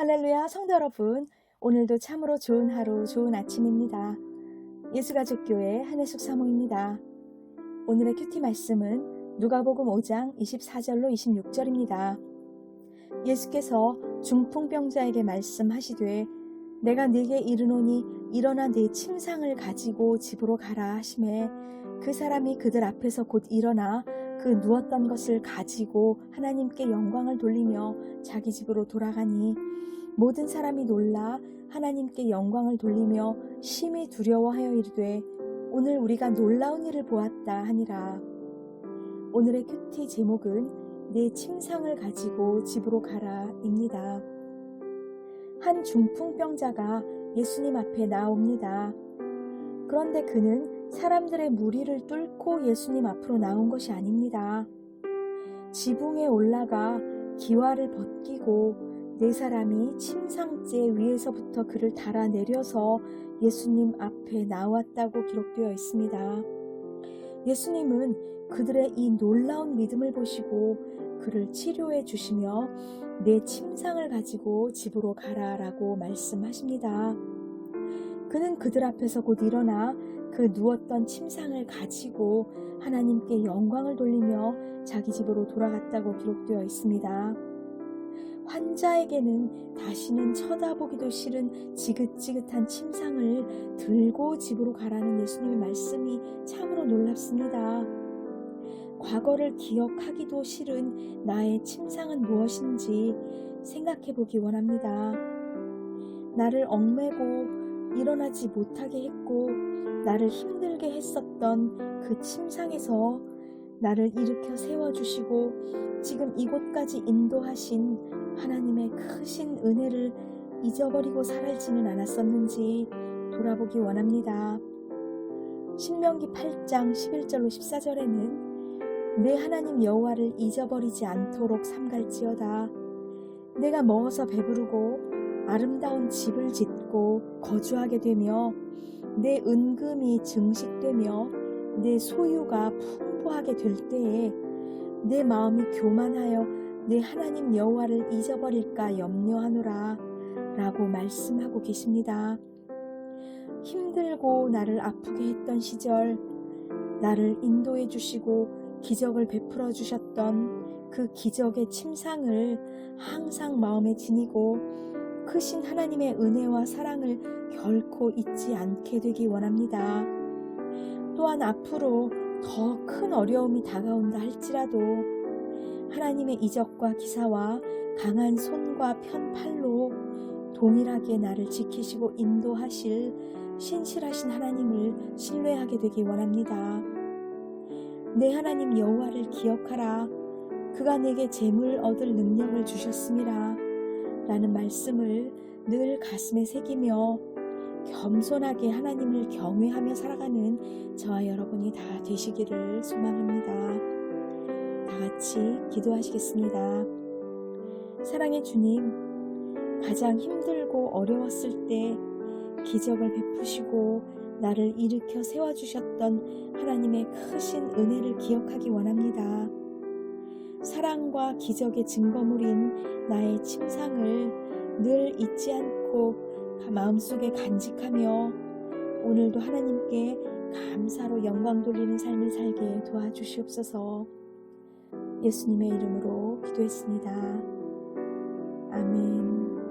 할렐루야 성도 여러분 오늘도 참으로 좋은 하루 좋은 아침입니다. 예수가족교회 한혜숙 사모입니다. 오늘의 큐티 말씀은 누가복음 5장 24절로 26절입니다. 예수께서 중풍병자에게 말씀하시되 내가 네게 이르노니 일어나 네 침상을 가지고 집으로 가라 하심에 그 사람이 그들 앞에서 곧 일어나 그 누웠던 것을 가지고 하나님께 영광을 돌리며 자기 집으로 돌아가니 모든 사람이 놀라 하나님께 영광을 돌리며 심히 두려워하여 이르되 오늘 우리가 놀라운 일을 보았다 하니라. 오늘의 큐티 제목은 내 침상을 가지고 집으로 가라입니다. 한 중풍병자가 예수님 앞에 나옵니다. 그런데 그는 사람들의 무리를 뚫고 예수님 앞으로 나온 것이 아닙니다. 지붕에 올라가 기와를 벗기고 네 사람이 침상재 위에서부터 그를 달아내려서 예수님 앞에 나왔다고 기록되어 있습니다. 예수님은 그들의 이 놀라운 믿음을 보시고 그를 치료해 주시며 내 침상을 가지고 집으로 가라 라고 말씀하십니다. 그는 그들 앞에서 곧 일어나 그 누웠던 침상을 가지고 하나님께 영광을 돌리며 자기 집으로 돌아갔다고 기록되어 있습니다. 환자에게는 다시는 쳐다보기도 싫은 지긋지긋한 침상을 들고 집으로 가라는 예수님의 말씀이 참으로 놀랍습니다. 과거를 기억하기도 싫은 나의 침상은 무엇인지 생각해 보기 원합니다. 나를 얽매고 일어나지 못하게 했고 나를 힘들게 했었던 그 침상에서 나를 일으켜 세워주시고 지금 이곳까지 인도하신 하나님의 크신 은혜를 잊어버리고 살지는 않았었는지 돌아보기 원합니다. 신명기 8장 11절로 14절에는 내 하나님 여호와를 잊어버리지 않도록 삼갈지어다. 내가 먹어서 배부르고 아름다운 집을 짓고 거주하게 되며 내 은금이 증식되며 내 소유가 풍부하게 될 때에 내 마음이 교만하여 내 하나님 여호와를 잊어버릴까 염려하노라 라고 말씀하고 계십니다. 힘들고 나를 아프게 했던 시절 나를 인도해 주시고 기적을 베풀어 주셨던 그 기적의 침상을 항상 마음에 지니고 크신 하나님의 은혜와 사랑을 결코 잊지 않게 되기 원합니다. 또한 앞으로 더 큰 어려움이 다가온다 할지라도 하나님의 이적과 기사와 강한 손과 편팔로 동일하게 나를 지키시고 인도하실 신실하신 하나님을 신뢰하게 되기 원합니다. 내 하나님 여호와를 기억하라. 그가 내게 재물 얻을 능력을 주셨음이라. 라는 말씀을 늘 가슴에 새기며 겸손하게 하나님을 경외하며 살아가는 저와 여러분이 다 되시기를 소망합니다. 다 같이 기도하시겠습니다. 사랑의 주님, 가장 힘들고 어려웠을 때 기적을 베푸시고 나를 일으켜 세워주셨던 하나님의 크신 은혜를 기억하기 원합니다. 사랑과 기적의 증거물인 나의 침상을 늘 잊지 않고 마음속에 간직하며 오늘도 하나님께 감사로 영광 돌리는 삶을 살게 도와주시옵소서 예수님의 이름으로 기도했습니다. 아멘.